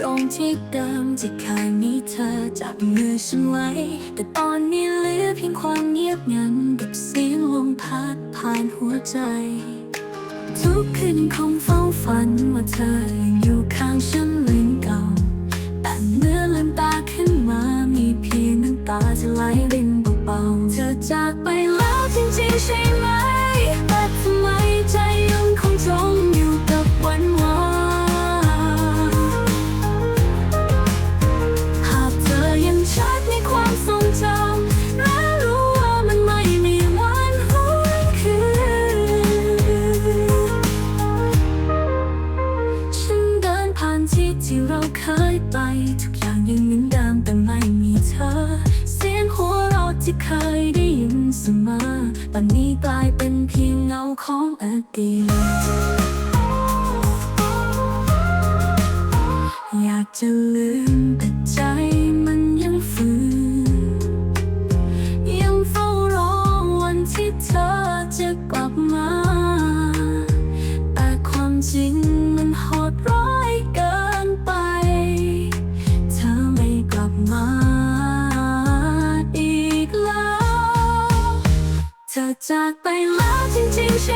ตรงที่เดิมที่เคยมีเธอจับมือฉันไว้ แต่ตอนนี้เหลือเพียงความเงียบงันกับเสียงลมพัดผ่านหัวใจ ทุกคืนคงเฝ้าฝันว่าเธอยังอยู่ข้างฉันเหมือนเก่าแต่เมื่อ ที่เคยได้ยินเสมอตอนนี้กลายเป็นเพียงเงาของอดีตอยากจะลืมแต่ใจ จากไปแล้วจริงๆใช่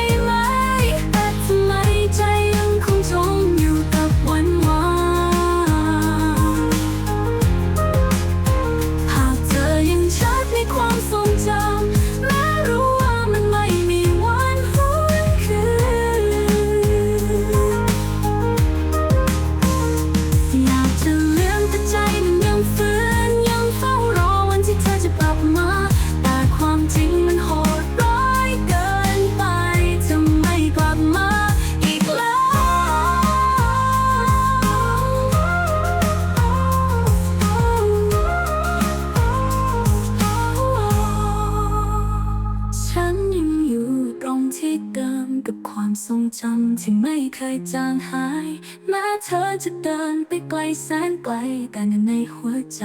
กับความทรงจำที่ไม่เคยจางหาย แม้เธอจะเดินไปไกลแสนไกล แต่ในหัวใจ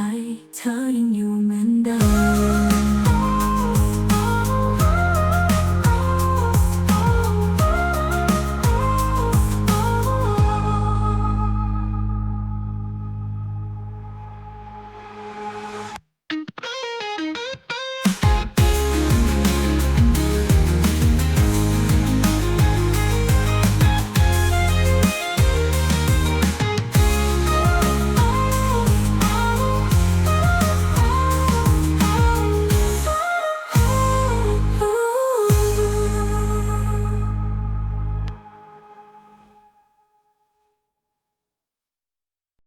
เธอยังอยู่เหมือน